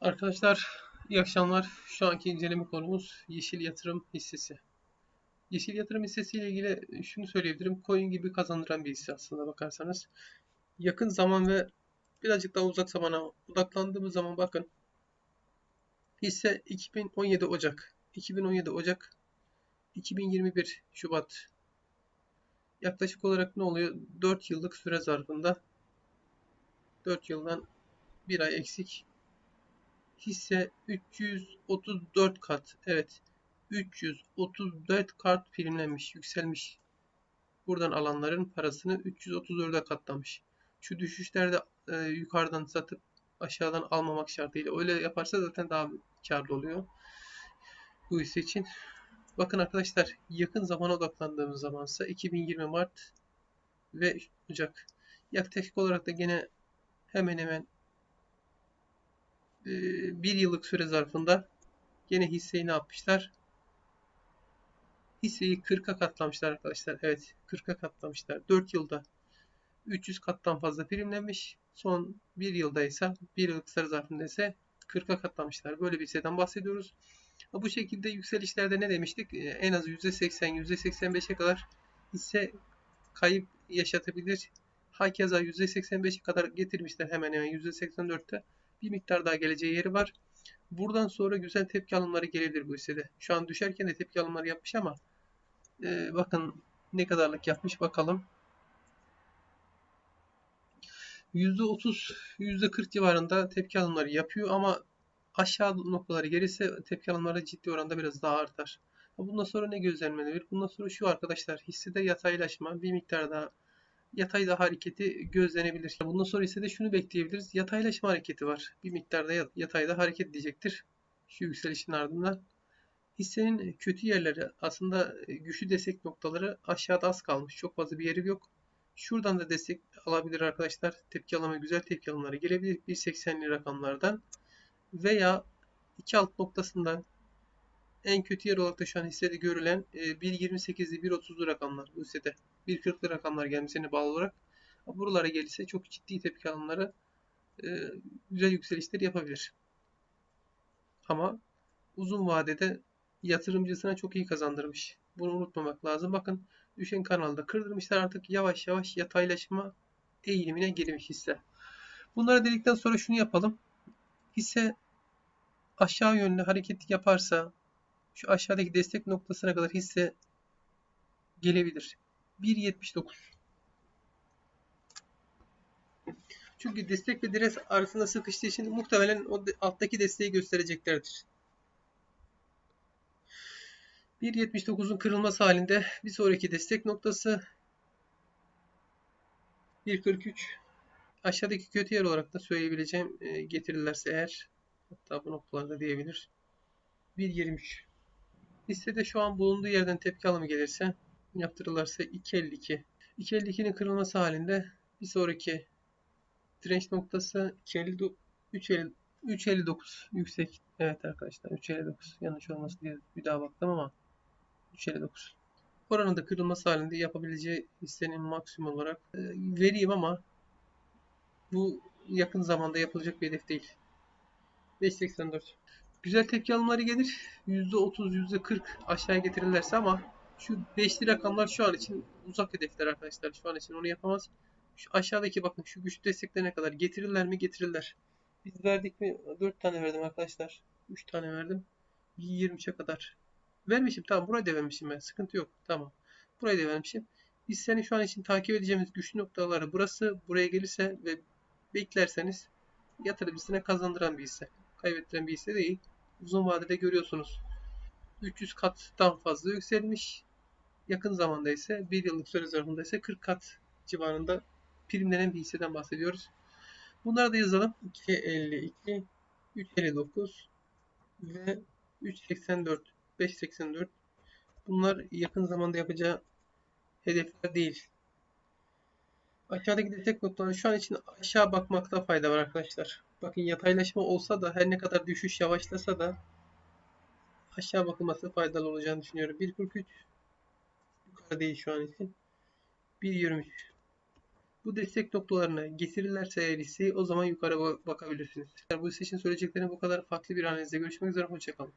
Arkadaşlar iyi akşamlar. Şu anki inceleme konumuz yeşil yatırım hissesi. Yeşil yatırım hissesi ile ilgili şunu söyleyebilirim. Coin gibi kazandıran bir hisse aslında bakarsanız. Yakın zaman ve birazcık daha uzak zamana odaklandığımız zaman bakın. Hisse 2017 Ocak, 2017 Ocak, 2021 Şubat. Yaklaşık olarak ne oluyor? 4 yıllık süre zarfında 4 yıldan 1 ay eksik hisse 334 kat. Evet. 334 kat primlenmiş, yükselmiş. Buradan alanların parasını 334'e katlamış. Şu düşüşlerde e, yukarıdan satıp aşağıdan almamak şartıyla öyle yaparsa zaten daha karlı oluyor. Bu hisse için. Bakın arkadaşlar yakın zamana odaklandığımız zamansa 2020 Mart ve Ocak. Yaklaşık olarak da gene hemen hemen bir yıllık süre zarfında gene hisseyi ne yapmışlar? Hisseyi 40'a katlamışlar arkadaşlar. Evet 40'a katlamışlar. 4 yılda 300 kattan fazla primlenmiş. Son 1 yılda ise 1 yıllık süre zarfında ise 40'a katlamışlar. Böyle bir hisseden bahsediyoruz. Bu şekilde yükselişlerde ne demiştik? En az %80, %85'e kadar hisse kayıp yaşatabilir. Hakeza %85'e kadar getirmişler hemen hemen %84'te bir miktar daha geleceği yeri var. Buradan sonra güzel tepki alımları gelebilir bu hissede. Şu an düşerken de tepki alımları yapmış ama e, bakın ne kadarlık yapmış bakalım. %30, %40 civarında tepki alımları yapıyor ama aşağı noktaları gelirse tepki alımları ciddi oranda biraz daha artar. Bundan sonra ne gözlenmelidir? Bundan sonra şu arkadaşlar hissede yataylaşma bir miktar daha yatayda hareketi gözlenebilir. Bundan sonra ise de şunu bekleyebiliriz. Yataylaşma hareketi var. Bir miktarda yatayda hareket edecektir. Şu yükselişin ardından. Hissenin kötü yerleri aslında güçlü destek noktaları aşağıda az kalmış. Çok fazla bir yeri yok. Şuradan da destek alabilir arkadaşlar. Tepki alama güzel tepki alımları gelebilir. 1.80'li rakamlardan veya iki alt noktasından en kötü yer olarak da şu an hissede görülen 1.28'li 1.30'lu rakamlar hissede. 1.40'lı rakamlar gelmesine bağlı olarak buralara gelirse çok ciddi tepki alımları e, güzel yükselişler yapabilir. Ama uzun vadede yatırımcısına çok iyi kazandırmış. Bunu unutmamak lazım. Bakın düşen kanalda kırdırmışlar artık yavaş yavaş yataylaşma eğilimine girmiş hisse. Bunları dedikten sonra şunu yapalım. Hisse aşağı yönlü hareket yaparsa şu aşağıdaki destek noktasına kadar hisse gelebilir. 1.79 Çünkü destek ve direnç arasında sıkıştığı için muhtemelen o alttaki desteği göstereceklerdir. 1.79'un kırılması halinde bir sonraki destek noktası 1.43 aşağıdaki kötü yer olarak da söyleyebileceğim e, getirirlerse eğer hatta bu noktalarda diyebilir 1.23 Listede şu an bulunduğu yerden tepki alımı gelirse yaptırırlarsa 2.52. 2.52'nin kırılması halinde bir sonraki direnç noktası 3.59 yüksek. Evet arkadaşlar 3.59 yanlış olmasın diye bir daha baktım ama 3.59. Oranın da kırılması halinde yapabileceği listenin maksimum olarak e, vereyim ama bu yakın zamanda yapılacak bir hedef değil. 5.84 Güzel tepki alımları gelir. %30, %40 aşağıya getirirlerse ama şu beşli rakamlar şu an için uzak hedefler arkadaşlar. Şu an için onu yapamaz. Şu aşağıdaki bakın şu güç desteklerine kadar getirirler mi? Getirirler. Biz verdik mi? 4 tane verdim arkadaşlar. 3 tane verdim. 23'e kadar. Vermişim tamam. Burayı da vermişim ben. Sıkıntı yok. Tamam. Burayı da vermişim. Biz seni şu an için takip edeceğimiz güçlü noktaları burası. Buraya gelirse ve beklerseniz yatırımcısına kazandıran bir hisse. Kaybettiren bir hisse değil. Uzun vadede görüyorsunuz. 300 kattan fazla yükselmiş. Yakın zamanda ise 1 yıllık süre zarfında ise 40 kat civarında primlenen bir hisseden bahsediyoruz. Bunları da yazalım. 2.52, 3.59 ve 3.84, 5.84. Bunlar yakın zamanda yapacağı hedefler değil. Aşağıdaki destek noktaları şu an için aşağı bakmakta fayda var arkadaşlar. Bakın yataylaşma olsa da her ne kadar düşüş yavaşlasa da aşağı bakılması faydalı olacağını düşünüyorum. 1.43 yukarı değil şu an için. 1.23 Bu destek noktalarına getirirlerse eğer listeyi o zaman yukarı ba- bakabilirsiniz. Bu liste için söyleyeceklerim bu kadar. Farklı bir analizde görüşmek üzere. Hoşçakalın.